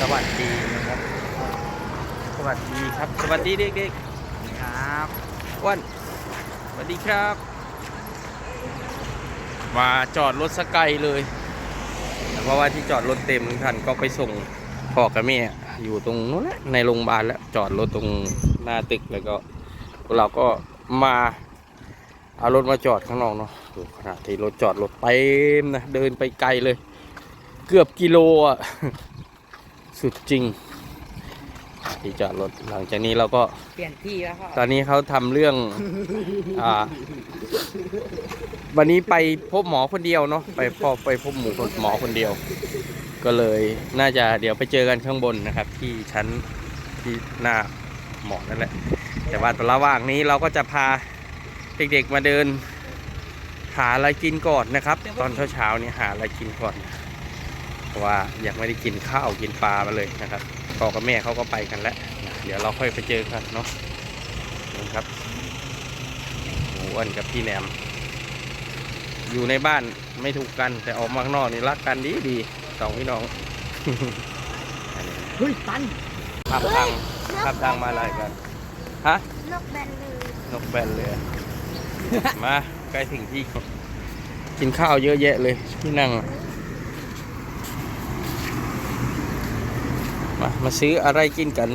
สวัสดีนะครับ สวัสดีครับ สวัสดีเด็กๆครับวันสวัสดีครับ มาจอดรถสกไกลเลย เพราะว่าที่จอดรถเต็มท่านก็ไปส่งพ่อกับแม่อยู่ตรงนู้นแหละในโรงพยาบาลแล้วจอดรถตรงหน้าตึกแล้วก็ เราก็มาเอารถมาจอดข้างนอกเนาะดูขนาดที่รถจอดรถเต็มนะเดินไปไกลเลย เกือบกิโลอะ สุดจริง ที่จอดรถหลังจากนี้เราก็เปลี่ยนที่แล้วก็ตอนนี้เขาทำเรื่องอ่าวันนี้ไปพบหมอคนเดียวเนาะไปพอไปพบหมูคนหมอคนเดียว ก็เลยน่าจะเดี๋ยวไปเจอกันข้างบนนะครับ ที่ชั้นที่หน้าหมอนั่นแหละ แต่ว่าตอนระหว่างนี้เราก็จะพาเด็กๆมาเดิน หาอะไรกินก่อนนะครับ ตอนเช้าๆนี่หาอะไรกินก่อน เพราะว่ายังไม่ได้กินข้าวกินปลามาเลยนะครับพ่อกับแม่เขาก็ไปกันแล้วนะเดี๋ยวเราค่อยไปเจอกันเนาะนี่ครับหมูอ้วนกับพี่แหนม อยู่ในบ้านไม่ถูกกัน แต่ออกมาข้างนอกนี่รักกันดีดีๆสองพี่น้องเฮ้ยตันขับทางขับทางมาอะไรกันฮะนกแบนเลยนกแบนเลยมาใกล้ถึงที่กินข้าวเยอะแยะเลยที่นั่ง มามาซื้ออะไรกินกัน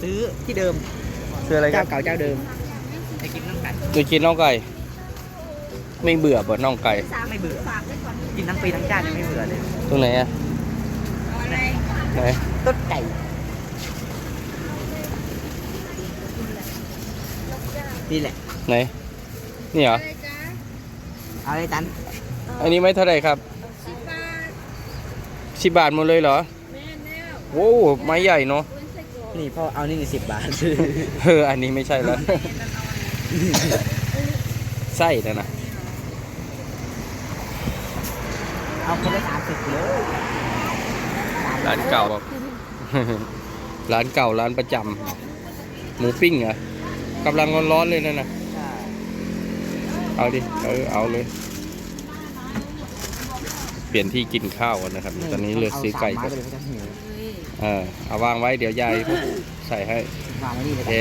ซื้อที่เดิมซื้ออะไรกัเจ้านเก่าเจ้าเดิมไปกินน้ำกันจะกินน่องไก่ ไม่เบื่อบ่น่องไก่ ไม่เบื่อกินทั้งปีทั้งชาติยังไม่เบื่อเลยตรงไหนอะไหนต้นไก่นี่แหละไหน นี่เหรอ เอาเลยตันอันนี้ไม่เท่าไหร่ครับสิบบาท สิบบาทหมดเลยเหรอแม่แนวโว้ไม้ใหญ่เนาะคุณใส่กรอกนี่พ่อเอานี่สิบบาทเอออันนี้ไม่ใช่แล้วไส้นะนะเอาคนละสามสิบเลยร้านเก่าบอกร้านเก่าร้านประจำหมูปิ้งเหรอกำลังร้อนๆเลยนั่นนะใช่เอาดิเออเอาเลยเปลี่ยนที่กินข้าวกันนะครับ ตอนนี้เลือกซื้อไก่เากัสานมไม้ไปเลยไม่ต้องหิวเออเอาวางไว้เดี๋ยวยายใส่ให้วางไว้นี่เลยเอ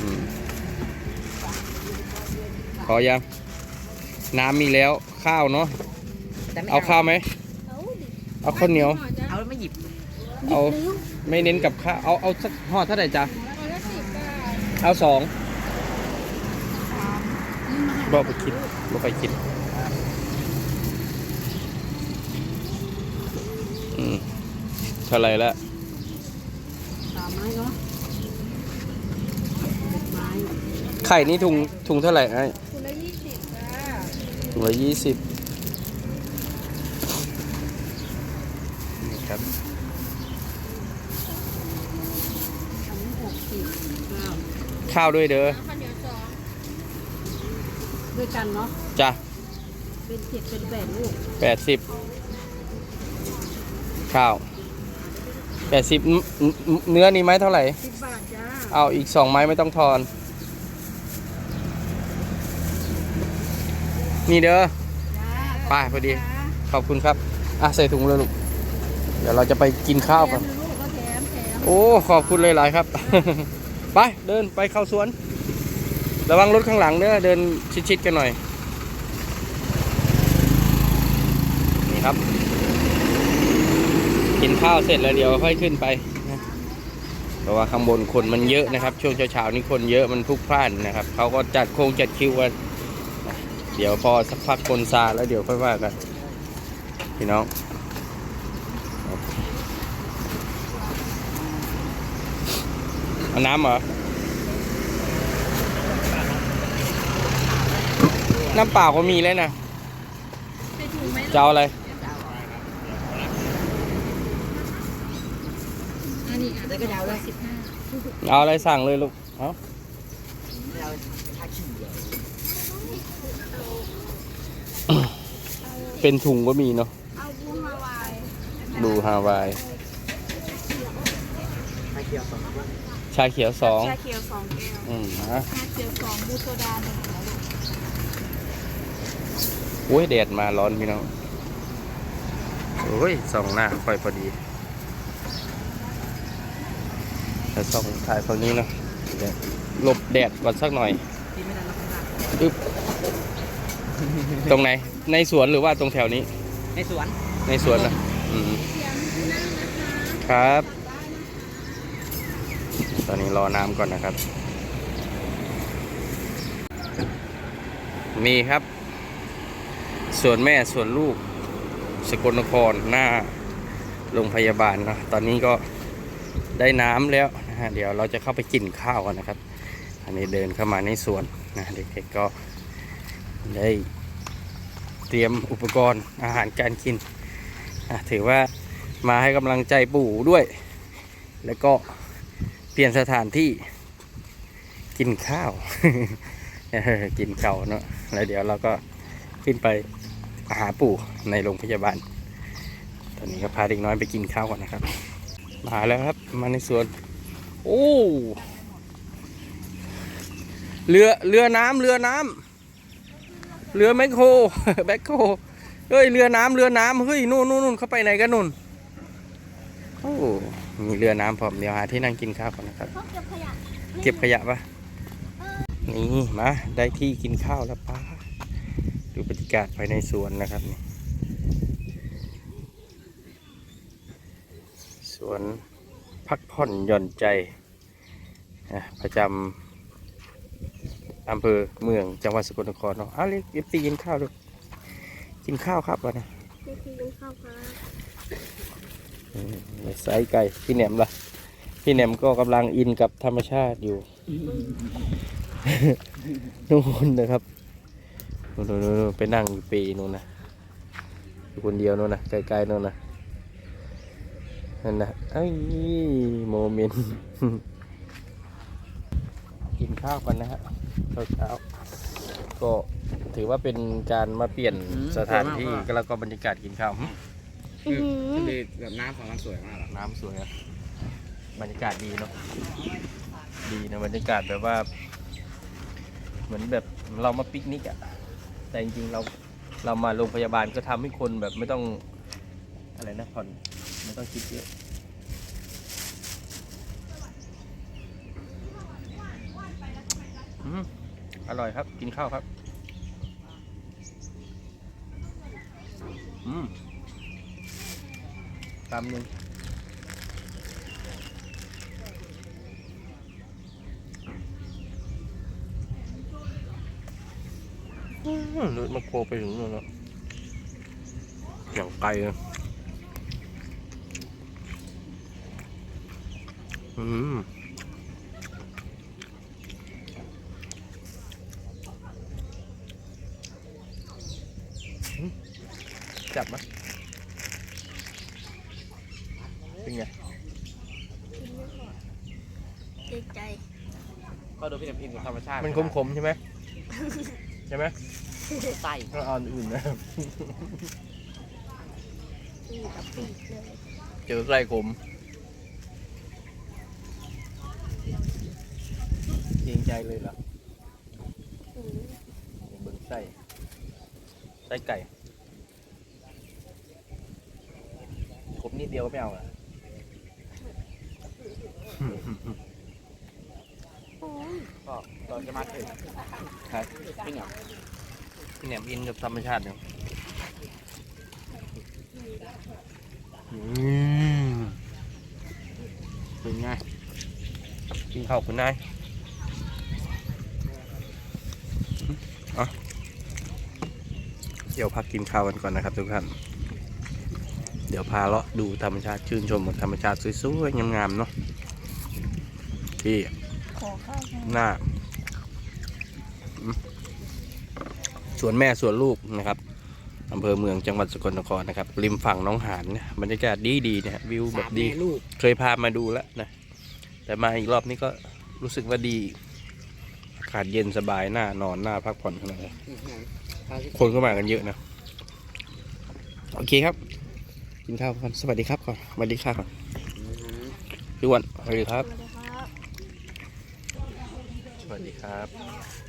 อืมพอยัง น้ำมีแล้วข้าวเนาะแต่ไม่เอาข้าวไหมเอาดิเอาข้าวเหนียว เอาแล้วไม่หยิบ เอาไม่เน้นกับข้าวเอาเอาสักห่อเท่าไหร่จ๊ะเอาละสิบบาทเอาสองบอกไปคิดบอกไปคิด อืมเท่าไหรละสามไม้เนาะไม้ไข่นี่ถุงถุงเท่าไหร่ไอ้คุณละยี่สิบจ้าถุงละยี่สิบนี่ครับอันนี้หกสิบอ้าข้าวด้วยเด้อข้าวเหนียวสองด้วยกันเนาะ จ้ะเป็นเจ็ดเป็นแปดลูกแปดสิบข้าว แปดสิบเนื้อนี่ไม้เท่าไหร่สิบบาทจ้าเอาอีกสองไม้ไม่ต้องทอน นี่เด้อจ้าไปพอดี ขอบคุณครับอะใส่ถุงเลยลูก เดี๋ยวเราจะไปกินข้าวกันแถมลูกก็แถมแถมโอ้ ขอบคุณหลายๆครับ ไป เดินไปเข้าสวน ระวังรถข้างหลังเด้อเดินชิดๆกันหน่อย นี่ครับ กินข้าวเสร็จแล้วเดี๋ยวค่อยขึ้นไปนะเพราะว่าข้างบนคนมันเยอะนะครับ ช่วงเช้าๆนี้คนเยอะมันพลุกพล่านนะครับเขาก็จัดโครงจัดคิวกันนะเดี๋ยวพอสักพักคนซาแล้วเดี๋ยวค่อยว่ากันพี่น้องเอาน้ำเหรอ น้ำเปล่าก็มีแล้วนะไปถูกไหมจะเอาอะไร อันนี้อาจจะก็ดาวละสิบห้าเอาอะไรสั่งเลยลูก เอาเราชาขี่เลยเป็นถุงก็มีเนาะเอาบูฮาวายดูฮาวาย ชาเขียวสองชาเขียวสองชาเขียวสองแก้วอืมนะชาเขียวสองบูโซดาหนึ่งนะลูกโอ้ยแดดมาร้อนพี่น้องโอ้ยส่องหน้าค่อยพอดี แต่ส่องถ่ายฝั่งนี้เนาะเดี๋ยวหลบแดดก่อนสักหน่อยที่ไม่ได้รับข้างหน้าปึ๊บตรงไหน ในสวนหรือว่าตรงแถวนี้ ในสวน ในสวนนะอืมครับ ตอนนี้รอน้ำก่อนนะครับ มีครับ ส่วนแม่ส่วนลูก สกลนครหน้าโรงพยาบาลเนอะตอนนี้ก็ได้น้ำแล้ว นะฮะเดี๋ยวเราจะเข้าไปกินข้าวกันนะครับ อันนี้เดินเข้ามาในสวนนะเด็กๆก็ได้เตรียมอุปกรณ์อาหารการกินอะถือว่ามาให้กำลังใจปู่ด้วย แล้วก็เปลี่ยนสถานที่กินข้าวเออกินเก่าเนาะแล้วเดี๋ยวเราก็ขึ้นไปหาปู่ในโรงพยาบาล ตอนนี้ก็พาเด็กน้อยไปกินข้าวก่อนนะครับ มาแล้วครับ มาในสวน โอ้เรือเรือน้ำเรือน้ำเรือแมคโครแมคโครเฮ้ยเรือน้ำเรือน้ำเฮ้ยนู่นนู่นนู่นเขาไปไหนกันนู่นโอ้มีเรือน้ำพร้อมเดี๋ยวหาที่นั่งกินข้าวก่อนนะครับ เขาเก็บขยะเก็บขยะปะนี่มาได้ที่กินข้าวแล้วป้าดูบรรยากาศภายในสวนนะครับนี่สวน พักผ่อนหย่อนใจนะประจำอำเภอเมืองจังหวัดสกลนครเนาะอ้าวเรียกเอฟซีกินข้าวด้วยกินข้าวครับวะนะไม่กินข้าวครับอืมไซส์ไก่พี่แหนมล่ะพี่แหนมก็กำลังอินกับธรรมชาติอยู่นู่นนะครับนู่นนู่นนู่นไปนั่งอยู่ปีนู่นนะอยู่คนเดียวนู่นนะไกลๆนู่นนะ นั่นนะไอ้ยโมเมนต์ กินข้าวกันนะฮะเช้าเช้าๆก็ถือว่าเป็นการมาเปลี่ยนสถานที่ก็แล้วก็บรรยากาศกินข้าวหึคือคือแบบน้ำของมันสวยมากอะน้ำสวยอะบรรยากาศดีเนาะดีนะบรรยากาศแบบว่า เหมือนแบบเรามาปิกนิกอะแต่จริงๆเราเรามาโรงพยาบาลก็ทำให้คนแบบไม่ต้องอะไรนะผ่อนไม่ ต้องคิดเยอะอร่อยครับ กินข้าวครับ อืมตามนึงอืมรถมาโคไปถึงนู่นแล้วอย่างไกลเล อืมจับไหมเป็นไงดีใจก็ดูพี่น้ำอินกับธรรมชาติมันขมๆใช่ไหมใช่ไหมไส้ก็เอาอื่นนะครับปีกับปีกเลยเจอไส้ขมเกรง ใจเลยเหรออืมเบิ่งไส้ไส้ไก่ขมนิดเดียวก็ไม่เอาอะก็ตอนจะมาถึงครับพี่เหนียวพี่แหนมอินกับธรรมชาติเนี่ยอืมเป็นไงกินข้าวคุณนาย อะเดี๋ยวพักกินข้าวกันก่อนนะครับทุกท่าน เดี๋ยวพาเลาะดูธรรมชาติชื่นชมกับธรรมชาติสวยๆงามๆเนาะที่ขอข้าวค่ะหน้าอืมสวนแม่สวนลูกนะครับอำเภอเมืองจังหวัดสกลนครนะครับ ริมฝั่งหน้องหานเนี่ยบรรยากาศดีดีๆนะฮะวิวแบบดีสามม่ลูกเคยพามาดูแล้วนะแต่มาอีกรอบนี้ก็รู้สึกว่าดีอากาศเย็นสบายหน้านอนหน้าพักผ่อนขนาดนี้คนก็มากันเยอะนะ โอเคครับ กินข้าวกันสวัสดีครับก่อนสวัสดีครับก่อนพี่อ้วันสวัสดีครับ สวัสดีครับสวัสดีครับ